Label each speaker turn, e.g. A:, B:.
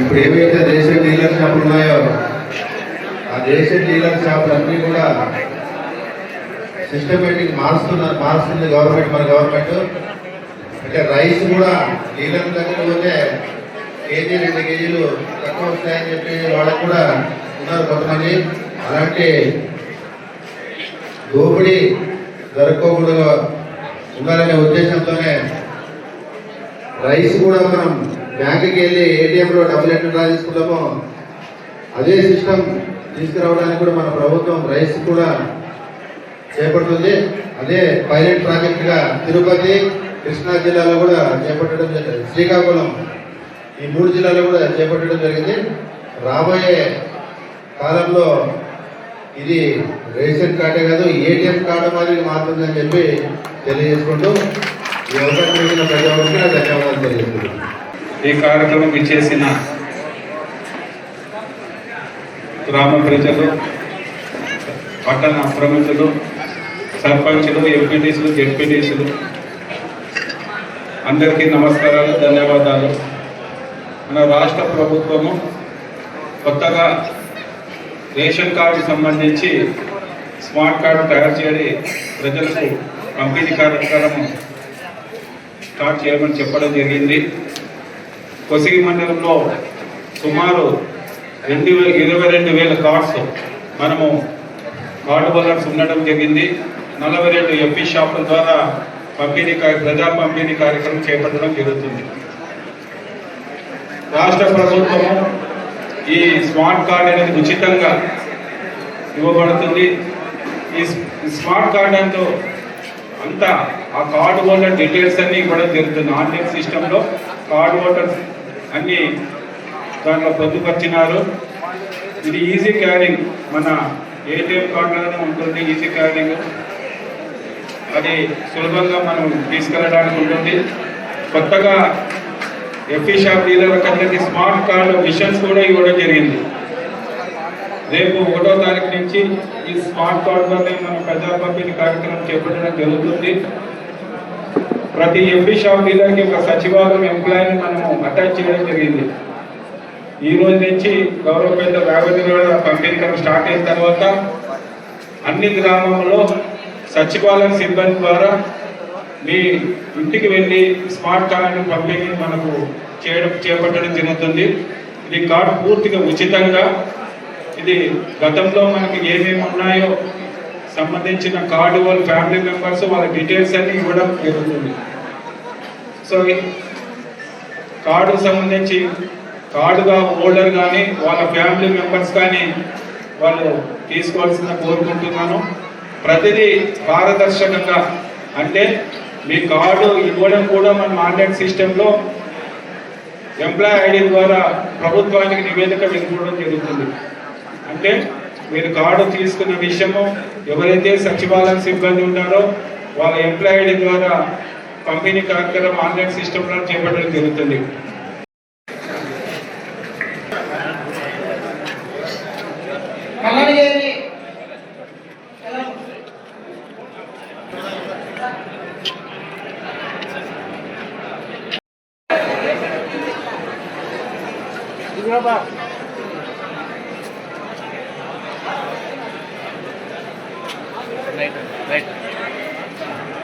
A: ఇప్పుడు ఏవైతే దేశ డీలర్ షాపులు ఉన్నాయో ఆ దేశ డీలర్ షాపులు అన్నీ కూడా సిస్టమేటిక్ మారుస్తున్నారు మారుస్తుంది గవర్నమెంట్ మన గవర్నమెంట్ అంటే రైస్ కూడా డీలర్ దగ్గర పోతే కేజీ రెండు కేజీలు తక్కువ వస్తాయని చెప్పి వాళ్ళకు కూడా ఉన్నారు కొంతమంది. అలాంటి దోపిడీ జరుపుకోకుండా ఉండాలనే ఉద్దేశంతోనే రైస్ కూడా మనం బ్యాంకుకి వెళ్ళి ఏటీఎంలో డబ్బులు ఎట్లా డ్రా తీసుకుంటామో అదే సిస్టమ్ తీసుకురావడానికి కూడా మన ప్రభుత్వం రైస్ కూడా చేపడుతుంది. అదే పైలట్ ప్రాజెక్టుగా తిరుపతి కృష్ణా జిల్లాలో కూడా చేపట్టడం జరిగింది. శ్రీకాకుళం ఈ మూడు జిల్లాలో కూడా చేపట్టడం జరిగింది. రాబోయే కాలంలో ఇది రేషన్ కార్డే కాదు ఏటీఎం కార్డు మాదిరి మారుతుందని చెప్పి తెలియజేసుకుంటూ ఈ అవకాశం ఇచ్చిన ప్రతి నా ధన్యవాదాలు తెలియజేస్తున్నాను.
B: ఈ కార్యక్రమం ఇచ్చేసిన గ్రామ ప్రజలు పట్టణ ప్రముఖులు సర్పంచులు ఎంపీటీసులు జెడ్పీటీసులు అందరికీ నమస్కారాలు ధన్యవాదాలు. మన రాష్ట్ర ప్రభుత్వము కొత్తగా రేషన్ కార్డు సంబంధించి స్మార్ట్ కార్డు తయారు చేయాలి ప్రజలకు పంపిణీ కార్యక్రమం స్టార్ట్ చేయమని చెప్పడం జరిగింది. కొసిగి మండలంలో సుమారు రెండు వేల ఇరవై రెండు వేల కార్డ్స్ మనము కార్డు హోల్డర్స్ ఉండడం జరిగింది. నలభై రెండు ఎంపీ షాపుల ద్వారా పంపిణీ కార్య- ప్రజా పంపిణీ కార్యక్రమం చేపట్టడం జరుగుతుంది. రాష్ట్ర ప్రభుత్వము ఈ స్మార్ట్ కార్డ్ అనేది ఉచితంగా ఇవ్వబడుతుంది. ఈ ఈ స్మార్ట్ కార్డ్ అంటూ అంతా ఆ కార్డు హోల్డర్ డీటెయిల్స్ అన్ని ఇవ్వడం జరుగుతుంది. ఆన్లైన్ సిస్టంలో కార్డ్ హోల్డర్స్ అన్ని దాంట్లో పొందుపరిచినారు. ఇది ఈజీ క్యారింగ్ మన ఏటీఎం కార్డులోనే ఉంటుంది ఈజీ క్యారింగ్ అది సులభంగా మనం తీసుకెళ్ళడానికి ఉంటుంది. కొత్తగా ఎఫీ షాప్ డీలర్ అందరికీ స్మార్ట్ కార్డు మిషన్స్ కూడా ఇవ్వడం జరిగింది. రేపు ఒకటో తారీఖు నుంచి ఈ స్మార్ట్ కార్డ్ మన ప్రజా పంపిణీ కార్యక్రమం చేపట్టడం జరుగుతుంది. ప్రతి ఎంపీ షాప్ డీలర్కి ఒక సచివాలయం ఎంప్లాయీని మనము అటాచ్ చేయడం జరిగింది. ఈ రోజు నుంచి గౌరవపేట కూడా పంపిణీ స్టార్ట్ అయిన తర్వాత అన్ని గ్రామంలో సచివాలయం సిబ్బంది ద్వారా మీ ఇంటికి వెళ్ళి స్మార్ట్ కార్డు పంపిణీ మనకు చేయడం చేపట్టడం జరుగుతుంది. ఇది కార్డు పూర్తిగా ఉచితంగా ఇది గతంలో మనకి ఏమేమి ఉన్నాయో సంబంధించిన కార్డు వాళ్ళ ఫ్యామిలీ మెంబర్స్ వాళ్ళ డీటెయిల్స్ అన్ని ఇవ్వడం జరుగుతుంది. సో కార్డు సంబంధించి కార్డుగా హోల్డర్ కానీ వాళ్ళ ఫ్యామిలీ మెంబర్స్ కానీ వాళ్ళు తీసుకోవాల్సిన కోరుకుంటున్నాను. ప్రతిదీ పారదర్శకంగా అంటే మీ కార్డు ఇవ్వడం కూడా మన ఆన్లైన్ సిస్టంలో ఎంప్లాయ్ ఐడి ద్వారా ప్రభుత్వానికి నివేదిక వెళ్ళిపోవడం జరుగుతుంది. అంటే మీరు కార్డు తీసుకున్న విషయము ఎవరైతే సచివాలయం సిబ్బంది ఉన్నారో వాళ్ళ ఎంప్లాయ్ ఐడి ద్వారా పంపిణీ కార్యక్రమం ఆన్లైన్ సిస్టంలో చేపట్టడం జరుగుతుంది.
C: Kalyan
D: right right